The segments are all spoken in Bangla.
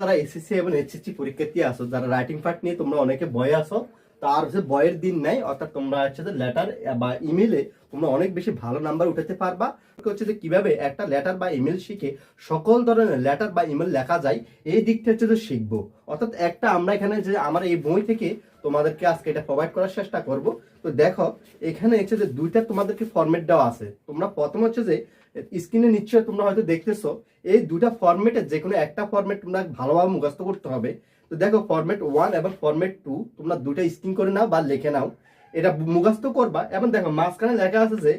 যারা এসএসসি এবং এইচএসসি পরীক্ষার্থী আসো। যারা রাইটিং পার্ট নিয়ে তোমরা অনেকে ভয়ে আসো তার হচ্ছে বয়ের দিন নাই, অর্থাৎ তোমরা হচ্ছে যে লেটার বা ইমেলে তোমরা অনেক বেশি ভালো নাম্বার উঠাতে পারবা। হচ্ছে যে কীভাবে একটা লেটার বা ইমেল শিখে সকল ধরনের লেটার বা ইমেল লেখা যায়, এই দিকটা হচ্ছে যে শিখব। অর্থাৎ একটা আমরা এখানে যে আমার এই বই থেকে তোমাদেরকে আজকে এটা প্রোভাইড করার চেষ্টা করব। তো দেখো, এখানে হচ্ছে যে দুইটা তোমাদেরকে ফরম্যাট দেওয়া আছে। তোমরা প্রথম হচ্ছে যে স্ক্রিনে নিশ্চয় তোমরা হয়তো দেখতেছো, এই দুটা ফরম্যাটে যে কোনো একটা ফরম্যাট তোমরা ভালোভাবে মুখস্থ করতে হবে। তো দেখো ফরম্যাট ওয়ান এবং ফরম্যাট টু তোমরা দুটা স্ক্রিন করে নাও বা লিখে নাও। এটা মুখস্থ করবা। এবং দেখো মাঝখানে লেখা আছে যে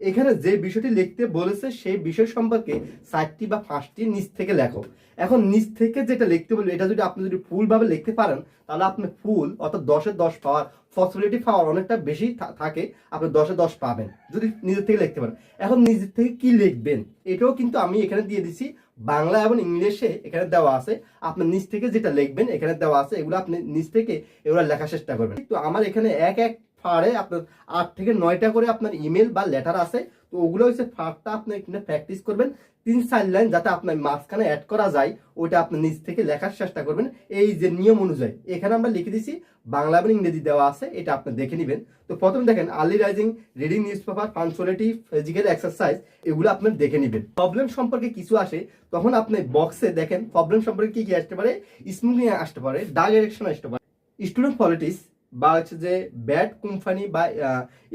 এখানে যে বিষয়টি লিখতে বলেছে, সেই বিষয় সম্পর্কে চারটি বা পাঁচটি নিচ থেকে লেখো। এখন নিচ থেকে যেটা লিখতে বলবে, এটা যদি আপনি যদি ফুল ভাবে লিখতে পারেন, তাহলে আপনি ফুল অর্থাৎ দশে দশ পাওয়ার পসিবিলিটি পাওয়ার অনেকটা বেশি থাকে, আপনি দশে দশ পাবেন, যদি নিজের থেকে লিখতে পারেন। এখন নিজের থেকে কি লিখবেন? এটাও কিন্তু আমি এখানে দিয়ে দিছি, বাংলা এবং ইংলিশে এখানে দেওয়া আছে। আপনার নিচ থেকে যেটা লিখবেন, এখানে দেওয়া আছে, এগুলো আপনি নিচ থেকে এগুলো লেখার চেষ্টা করবেন। তো আমার এখানে এক এক ফাড়ে আপনার আট থেকে নয়টা করে আপনার ইমেল বা লেটার আছে তো ওগুলো হচ্ছে ফাড়টা আপনি এখানে প্র্যাকটিস করবেন। তিন চার লাইন যাতে আপনার মাঝখানে অ্যাড করা যায়, ওইটা আপনি নিজ থেকে লেখার চেষ্টা করবেন। এই যে নিয়ম অনুযায়ী, এখানে আমরা লিখে দিছি বাংলা এবং ইংরেজি দেওয়া আছে, এটা আপনি দেখে নেবেন। তো প্রথমে দেখেন early rising reading newspaper punctuality physical exercise এগুলো আপনি দেখে নেবেন। প্রবলেম সম্পর্কে কিছু আসে, তখন আপনি বক্সে দেখেন প্রবলেম সম্পর্কে কি কি আসতে পারে স্মুথিং আসতে পারে ডাইরেকশন আসতে পারে। স্টুডেন্ট পলিটিক্স বা হচ্ছে যে ব্যাড কোম্পানি বা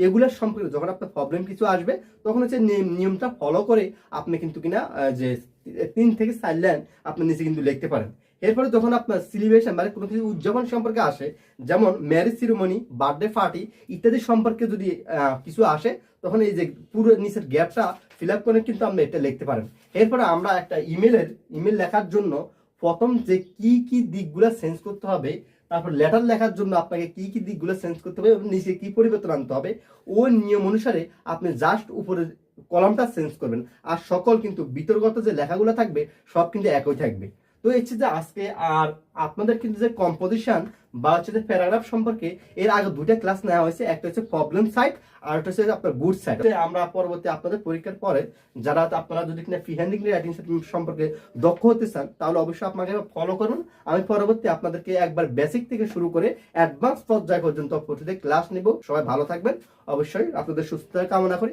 এগুলোর সম্পর্কে যখন আপনার প্রবলেম কিছু আসবে, তখন হচ্ছে নিয়মটা ফলো করে আপনি কিন্তু কিনা যে তিন থেকে চার লাইন আপনি নিচে কিন্তু লিখতে পারেন। এরপরে যখন আপনার সিলিব্রেশন মানে কোনো কিছু উদযাপন সম্পর্কে আসে, যেমন ম্যারেজ সিরিমনি বার্থডে পার্টি ইত্যাদি সম্পর্কে যদি কিছু আসে, তখন এই যে পুরো নিচের গ্যাপটা ফিল আপ করে কিন্তু আপনি এটা লিখতে পারেন। এরপরে আমরা একটা ইমেলের ইমেল লেখার জন্য প্রথম যে কি কি দিকগুলো চেঞ্জ করতে হবে তারপর লেটার লেখার জন্য আপনাকে কি কি দিকগুলো চেঞ্জ করতে হবে এবং নিচে কি পরিবর্তন আনতে হবে ওই নিয়ম অনুসারে আপনি জাস্ট উপরে কলমটা চেঞ্জ করবেন। আর সকল কিন্তু বিতর্গত যে লেখাগুলো থাকবে, সব কিন্তু একই থাকবে। তো হচ্ছে যে আজকে আর আপনাদের কিন্তু যে কম্পোজিশন বা হচ্ছে যে প্যারাগ্রাফ সম্পর্কে এর আগে দুটা ক্লাস নেওয়া হয়েছে, একটা হচ্ছে প্রবলেম সাইড আর একটা হচ্ছে আপনার গুড সাইড আমরা পরবর্তী আপনাদের পরীক্ষার পরে যারা আপনারা যদি কিনা ফ্রি হ্যান্ডিং রাইটিং সম্পর্কে দক্ষ হতে চান, তাহলে অবশ্যই আপনাকে ফলো করুন। আমি পরবর্তী আপনাদেরকে একবার বেসিক থেকে শুরু করে অ্যাডভান্স পর্যায় পর্যন্ত প্রতিটি ক্লাস নিব। সবাই ভালো থাকবেন। অবশ্যই আপনাদের সুস্থতা কামনা করি।